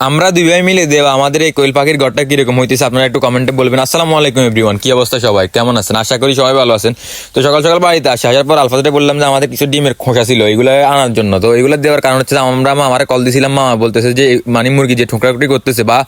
আমরা দুই ভাই মিলে দেব আমাদের এই কোয়েল পাখির ঘরটা কীরকম হইতেছে, আপনারা একটু কমেন্টে বলবেন। আসসালামু আলাইকুম এভরিওয়ান কি অবস্থা সবাই? কেমন আছেন? আশা করি সবাই ভালো আছেন। তো সকাল সকাল বাড়িতে আসে। আসার পর আলফাতে বললাম যে আমাদের কিছু ডিমের খোসা ছিল, এগুলো আনার জন্য। তো এগুলো দেওয়ার কারণ হচ্ছে আমরা আমার কল দিছিলাম, মামা বলতেছে যে মানে মুরগি যে ঠোকরাটুকি করতেছে বা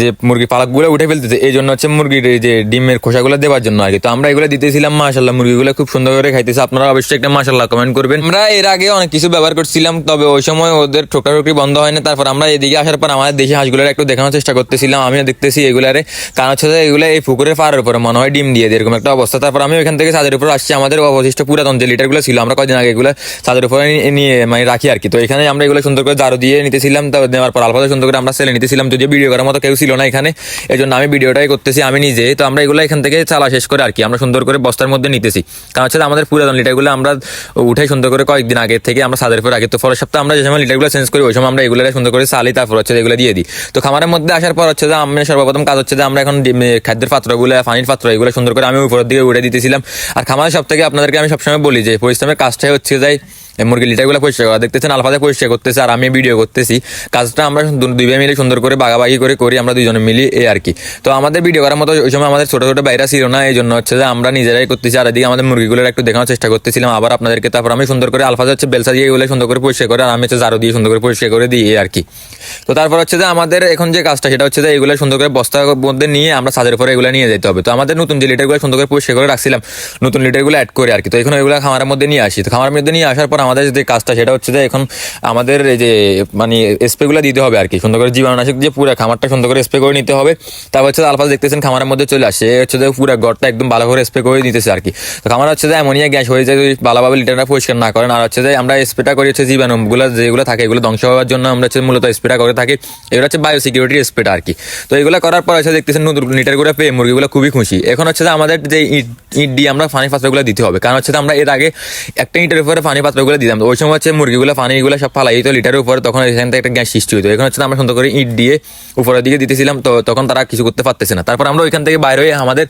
যে মুরগি পালকগুলো উঠে ফেলতেছে, এই জন্য হচ্ছে মুরগির যে ডিমের খোসাগুলো দেওয়ার জন্য কি তো আমরা এগুলো দিতেছিলাম মাশাল্লাহ মুরগিগুলো খুব সুন্দর করে খাইতেছে। আপনারা অবশ্যই একটা মাশাল্লাহ কমেন্ট করবেন। আমরা এর আগে অনেক কিছু ব্যবহার করছিলাম, তবে ওই সময় ওদের ঠোকরাটুকি বন্ধ হয় না তারপর আমরা এদিকে আসার পর আমাদের দেশি হাঁসগুলোর একটু দেখানোর চেষ্টা করতেছিলাম, আমিও দেখতেছি এগুলারে। কারণ হচ্ছে এগুলো এই পুকুরের পাড়ের উপরে মনে হয় ডিম দিয়ে এরকম একটা অবস্থা। তারপর আমি ওখান থেকে ছাদের উপর আসছি, আমাদের অবশিষ্ট পুরাতন যে লিটারগুলো ছিল, আমরা কদিন আগে এগুলো ছাদের উপরে নিয়ে মানে রাখি আর কি। তো এখানে আমরা এগুলো সুন্দর করে জারো দিয়ে নিতেছিলাম, তো নেওয়ার পর আলফাতে সুন্দর করে আমরা সেলে নিতেছিলাম, যদিও ভিডিও করার মতো কেউ ছিল না এখানে। এই জন্য আমি ভিডিওটাই করতেছি, আমি নিজে। তো আমরা এগুলো এখান থেকে চালা শেষ করে আর কি, আমরা সুন্দর করে বস্তার মধ্যে নিতেছি। কারণ হচ্ছে আমাদের পুরাতন লিটারগুলো আমরা উঠে সুন্দর করে কয়েকদিন আগে থেকে আমরা ছাদের উপর আগে তো পরের সপ্তাহে আমরা যে সময় লিটারগুলো চেঞ্জ করি, ওই সময় আমরা এগুলো সুন্দর করে চালি, তারপর হচ্ছে যে এগুলো দিয়ে দিই। তো খামারের মধ্যে আসার পর হচ্ছে যে আমি সর্বপ্রথম কাজ হচ্ছে যে আমরা এখন খাদ্যের পাত্রগুলো, পানির পাত্র এগুলো সুন্দর করে আমি উপরের দিকে উঠে দিতেছিলাম। আর খামারের সব থেকে আপনাদেরকে আমি সবসময় বলি যে পরিশ্রমের কাজটাই হচ্ছে যাই মুরগি লিটারগুলো পরিষ্কার করা। দেখতেছেন আলফাতে পরিষ্কার করতেছে আর আমি ভিডিও করতেছি। কাজটা আমরা দু- দুই ভাই মিলে সুন্দর করে বাগাবাগি করে করি, আমরা দুজনে মিলি এই আর কি। তো আমাদের ভিডিও করার মতো ওই সময় আমাদের ছোট ছোট বাইরা ছিল না এই জন্য হচ্ছে যে আমরা নিজেরাই করতেছি। আর এদিকে আমাদের মুরগিগুলোর একটু দেখানোর চেষ্টা করতেছিলাম, আবার আপনাদেরকে তারপর আমি সুন্দর করে আলফাতে হচ্ছে বেলসা দিয়ে এগুলো সুন্দর করে পরিষ্কার করে, আর আমি হচ্ছে জারো দিয়ে সুন্দর করে পরিষ্কার করে দিই এই আর কি। তো তারপর হচ্ছে যে আমাদের এখন যে কাজটা, সেটা হচ্ছে যে এগুলো সুন্দর করে বস্তার মধ্যে নিয়ে আমরা ছাদের উপরে এগুলো নিয়ে যেতে হবে। তো আমাদের নতুন যে লিটারগুলো সুন্দর করে পরিষ্কার করে রাখছিলাম, নতুন লিটারগুলো অ্যাড করে আর কি তো এখন এগুলো খামারের মধ্যে নিয়ে আসি। তো খামারের মধ্যে নিয়ে আসার পর আমাদের যে কাজটা, সেটা হচ্ছে যে এখন আমাদের এই যে মানে স্প্রেগুলো দিতে হবে আর কি সুন্দর করে জীবাণুনাশক যে পুরো খামারটা সুন্দর করে স্প্রে করে নিতে হবে। তারপর হচ্ছে যে আলফা দেখতেছেন, খামারের মধ্যে চলে আসে হচ্ছে যে পুরো ঘরটা একদম ভালো করে স্প্রে করে দিতেছে আর কি তো খামার হচ্ছে যে অ্যামোনিয়া গ্যাস হয়ে যায়, যদি ভালোভাবে লিটারটা পরিষ্কার না করেন, আর হচ্ছে যে আমরা স্প্রেটা করি হচ্ছে জীবাণুগুলো, যেগুলো থাকে, এগুলো ধ্বংস হওয়ার জন্য আমরা হচ্ছে মূলত স্প্রেটা করে থাকি। এগুলো হচ্ছে বায়ো সিকিউরিটি স্প্রেটা আর কি। তো এগুলো করার পর হচ্ছে দেখতেছেন নতুন লিটারগুলো পেয়ে মুরগিগুলো খুবই খুশি। এখন হচ্ছে যে আমাদের যে ইট দিয়ে আমরা পানি পাত্রগুলো দিতে হবে। কারণ হচ্ছে আমরা এর আগে একটা ইটের উপরে ফানি পাত্রগুলো দিতাম। তো ওই সময় হচ্ছে মুরগিগুলো পানিগুলো সব ফালাই দিত, লিটারের উপরে তখন এখান থেকে একটা গ্যাস সৃষ্টি হতো এখন হচ্ছে আমরা সুন্দর করে ইট দিয়ে উপরের দিকে দিতেছিলাম, তো তখন তারা কিছু করতে পারতেছে না। তারপর আমরা ওইখান থেকে বাইরে হয়ে আমাদের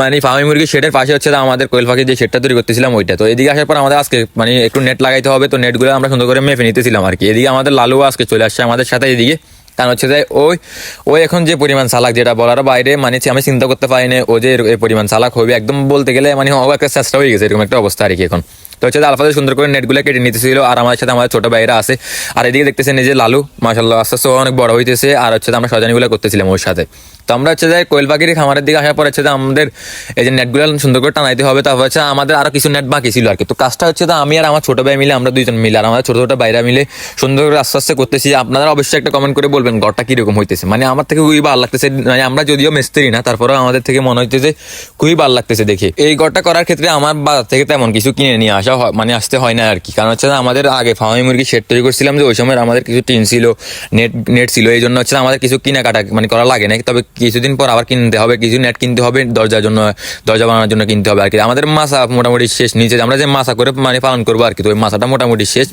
মানে ফার্মি মুরগির শেডের পাশে হচ্ছে আমাদের কোয়েল পাখির যে শেডটা তৈরি করতেছিলাম, ওইটা। তো এদিকে আসার পর আমাদের আজকে মানে একটু নেট লাগাইতে হবে, তো নেটগুলো আমরা সুন্দর করে মেপে নিতেছিলাম আর কি। এদিকে আমাদের লালু আজকে চলে আসছে, আমাদের সাথে এদিকে। কারণ হচ্ছে যে ওই ওই এখন যে পরিমাণ চালাক যেটা বলার বাইরে মানে আমি চিন্তা করতে পারি না, ও যে এই পরিমাণ চালাক হবে, একদম বলতে গেলে মানে ও একটা চেষ্টা হয়ে গেছে, এরকম একটা অবস্থা আর কি এখন। তো হচ্ছে যে আলফাতে সুন্দর করে নেটগুলো কেটে নিতেছিল, আর আমার সাথে আমাদের ছোট ভাইরা আছে। আর এদিকে দেখতেছেন যে লালু মাসাল্লাহ আস্তে আস্তে অনেক বড় হইতেছে, আর হচ্ছে আমরা সজানিগুলো করতেছিলাম ওর সাথে। তো আমরা হচ্ছে যে কোয়েল পাখির খামারের দিকে আসার পর হচ্ছে যে আমাদের এই যে নেটগুলো সুন্দর করে টানাইতে হবে। তারপর হচ্ছে আমাদের আরও কিছু নেট বাকি ছিল আর কি তো কাজটা হচ্ছে যে আমি আর আমার ছোট ভাই মিলে, আমরা দুইজন মিলে আর আমাদের ছোটো ছোটো বাইরা মিলে সুন্দর করে আস্তে আস্তে করতেছি। আপনারা অবশ্যই একটা কমেন্ট করে বলবেন, ঘরটা কীরকম হইতেছে? মানে আমার থেকে খুবই ভালো লাগতেছে মানে আমরা যদিও মিস্ত্রি না, তারপরেও আমাদের থেকে মনে যে খুবই ভালো লাগতেছে দেখে। এই ঘরটা করার ক্ষেত্রে আমার বাজার থেকে তেমন কিছু কিনে নিয়ে আসা হয়- মানে আসতে হয় না আর কি কারণ হচ্ছে যে আমাদের আগে ফার্মি মুরগি শেড তৈরি করছিলাম যে ওই সময় আমাদের কিছু টিন ছিল নেট নেট ছিল। এই জন্য হচ্ছে আমাদের কিছু কেনাকাটা মানে করা লাগে না তবে কিছুদিন পর আবার কিনতে হবে, কিছু নেট কিনতে হবে, দরজার জন্য, দরজা বানানোর জন্য কিনতে হবে আর কি। আমাদের মাছা মোটামুটি শেষ, নিচে আমরা যে মাছা করে মানে পালন করব আর কি, তো ওই মাছাটা মোটামুটি শেষ।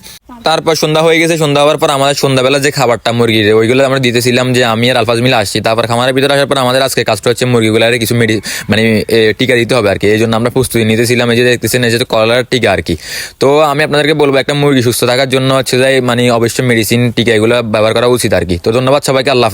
তারপর সন্ধ্যা হয়ে গেছে, সন্ধ্যা হওয়ার পর আমাদের সন্ধ্যাবেলা যে খাবারটা মুরগির ওইগুলো আমরা দিতেছিলাম যে আমি আর আলফাজ মিলে আসছি। তারপর খামারের ভিতরে আসার পর আমাদের আজকে কাজটা হচ্ছে মুরগিগুলার কিছু মেডি মানে টিকা দিতে হবে আর কি। এই জন্য আমরা প্রস্তুতি নিতেছিলাম, এই যে দেখতেছেন, এই যে কলার টিকা আর কি। তো আমি আপনাদেরকে বলব, একটা মুরগি সুস্থ থাকার জন্য হচ্ছে যে মানে অবশ্যই মেডিসিন টিকা এগুলো ব্যবহার করা উচিত আর কি। তো ধন্যবাদ সবাইকে, আল্লাহ হাফেজ।